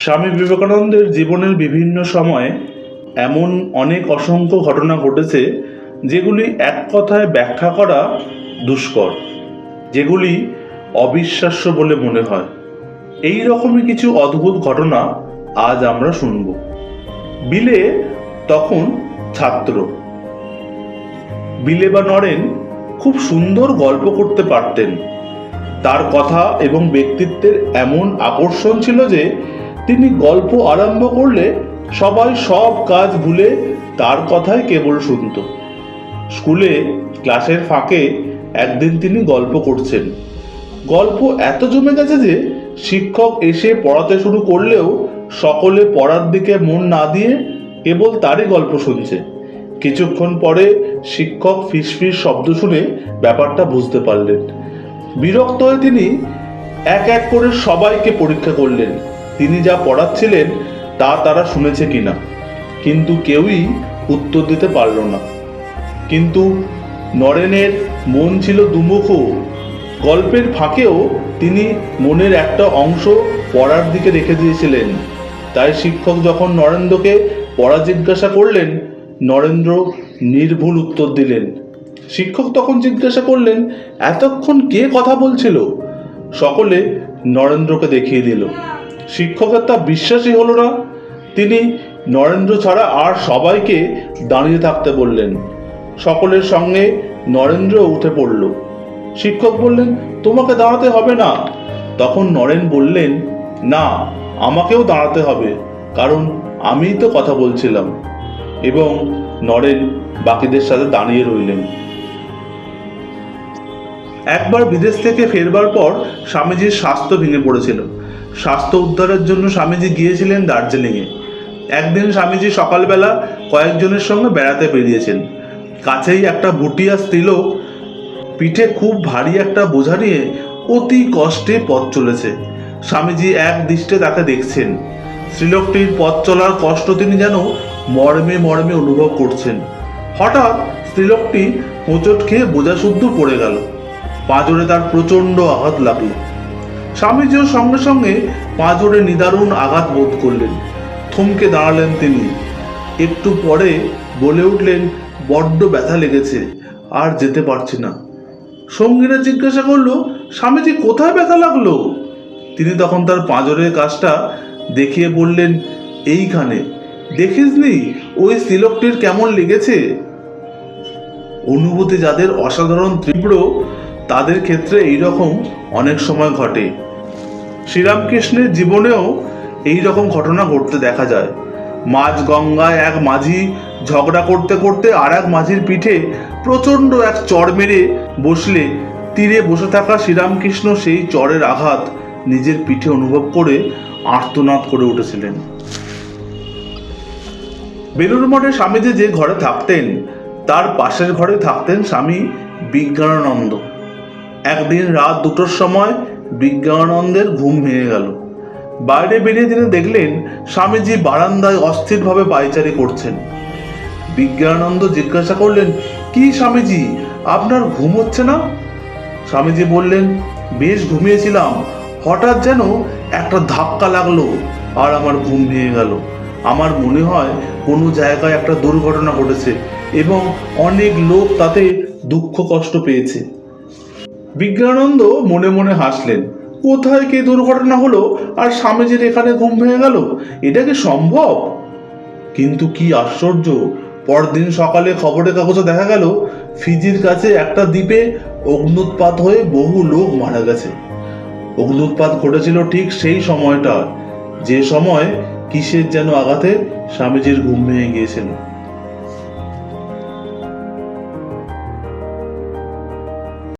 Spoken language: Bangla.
স্বামী বিবেকানন্দের জীবনের বিভিন্ন সময়ে এমন অনেক অসংখ্য ঘটনা ঘটেছে, যেগুলি এক কথায় ব্যাখ্যা করা দুষ্কর, যেগুলি অবিশ্বাস্য বলে মনে হয়। এই রকমই কিছু অদ্ভুত ঘটনা আজ আমরা শুনব। বিলে তখন ছাত্র। বিলে বা নরেন খুব সুন্দর গল্প করতে পারতেন। তার কথা এবং ব্যক্তিত্বের এমন আকর্ষণ ছিল যে তিনি গল্প আরম্ভ করলে সবাই সব কাজ ভুলে তার কথাই কেবল শুনত। স্কুলে, ক্লাসের ফাঁকে একদিন তিনি গল্প করছেন। গল্প এত জমে গেছে যে শিক্ষক এসে পড়াতে শুরু করলেও সকলে পড়ার দিকে মন না দিয়ে কেবল তারই গল্প শুনছে। কিছুক্ষণ পরে শিক্ষক ফিসফিস শব্দ শুনে ব্যাপারটা বুঝতে পারলেন। বিরক্ত হয়ে তিনি এক এক করে সবাইকে পরীক্ষা করলেন। তিনি যা পড়াচ্ছিলেন, তা তারা শুনেছে কিনা। কিন্তু কেউই উত্তর দিতে পারল না। কিন্তু নরেনের মন ছিল দুমুখ। গল্পের ফাঁকেও তিনি মনের একটা অংশ পড়ার দিকে রেখে দিয়েছিলেন। তাই শিক্ষক যখন নরেন্দ্রকে পড়া জিজ্ঞাসা করলেন, নরেন্দ্র নির্ভুল উত্তর দিলেন। শিক্ষক তখন জিজ্ঞাসা করলেন, এতক্ষণ কে কথা বলছিল? সকলে নরেন্দ্রকে দেখিয়ে দিল। শিক্ষকের তা বিশ্বাসই হলো না। তিনি নরেন্দ্র ছাড়া আর সবাইকে দাঁড়িয়ে থাকতে বললেন। সকলের সঙ্গে নরেন্দ্র উঠে পড়ল। শিক্ষক বললেন, তোমাকে দাঁড়াতে হবে না। তখন নরেন বললেন, না, আমাকেও দাঁড়াতে হবে, কারণ আমিই তো কথা বলছিলাম। এবং নরেন বাকিদের সাথে দাঁড়িয়ে রইলেন। একবার বিদেশ থেকে ফেরবার পর স্বামীজির স্বাস্থ্য ভেঙে পড়েছিল। স্বাস্থ্য উদ্ধারের জন্য স্বামীজি গিয়েছিলেন দার্জিলিংয়ে। একদিন স্বামীজি সকালবেলা কয়েকজনের সঙ্গে বেড়াতে বেরিয়েছেন। কাছেই একটা ভুটিয়া স্ত্রীলোক পিঠে খুব ভারী একটা বোঝা নিয়ে অতি কষ্টে পথ চলেছে। স্বামীজি এক দৃষ্টে তাকে দেখছেন। স্ত্রীলোকটির পথ চলার কষ্ট তিনি যেন মর্মে মর্মে অনুভব করছেন। হঠাৎ স্ত্রীলোকটি হোঁচট খেয়ে বোঝা শুদ্ধ পড়ে গেল। পাঁজরে তার প্রচণ্ড আঘাত লাগল। স্বামীজিও সঙ্গে সঙ্গে পাঁজরে নিদারুণ আঘাত বোধ করলেন। থমকে দাঁড়ালেন তিনি। একটু পরে বলে উঠলেন, বড্ড ব্যথা লেগেছে, আর যেতে পারছি না। সঙ্গীরা জিজ্ঞাসা করল, স্বামীজি, কোথায় ব্যথা লাগল? তিনি তখন তার পাঁজরের কাজটা দেখিয়ে বললেন, এইখানে। দেখিসনি ওই তিলকটির কেমন লেগেছে? অনুভূতি যাদের অসাধারণ তীব্র তাদের ক্ষেত্রে এই রকম অনেক সময় ঘটে। শ্রীরামকৃষ্ণের জীবনেও এই রকম ঘটনা ঘটতে দেখা যায়। মাঝ গঙ্গায় এক মাঝি ঝগড়া করতে করতে আর এক মাঝির পিঠে প্রচণ্ড এক চড় মেরে বসলে, তীরে বসে থাকা শ্রীরামকৃষ্ণ সেই চরের আঘাত নিজের পিঠে অনুভব করে আর্তনাদ করে উঠেছিলেন। বেলুর মঠে স্বামীজি যে ঘরে থাকতেন, তার পাশের ঘরে থাকতেন স্বামী বিজ্ঞানানন্দ। একদিন রাত দুটোর সময় বিজ্ঞানানন্দের ঘুম ভেঙে গেল। বাইরে বেরিয়ে তিনি দেখলেন স্বামীজি বারান্দায় অস্থিরভাবে পায়চারি করছেন। বিজ্ঞানানন্দ জিজ্ঞাসা করলেন, কি স্বামীজি, আপনার ঘুম হচ্ছে না? স্বামীজি বললেন, বেশ ঘুমিয়েছিলাম। হঠাৎ যেন একটা ধাক্কা লাগল আর আমার ঘুম ভেঙে গেল। আমার মনে হয় কোনো জায়গায় একটা দুর্ঘটনা ঘটেছে এবং অনেক লোক তাতে দুঃখ কষ্ট পেয়েছে। বিজ্ঞানানন্দ মনে মনে হাসলেন, কোথায় কে দুর্ঘটনা হলো আর স্বামীজির এখানে ঘুম ভেঙে গেল? এটা কি সম্ভব? কিন্তু কি আশ্চর্য, পরদিন সকালে খবরের কাগজে দেখা গেল, ফিজির কাছে একটা দ্বীপে অগ্নুৎপাত হয়ে বহু লোক মারা গেছে। অগ্নুৎপাত ঘটেছিল ঠিক সেই সময়টা যে সময় কিসের যেন আঘাতে স্বামীজির ঘুম ভেঙে গিয়েছিল।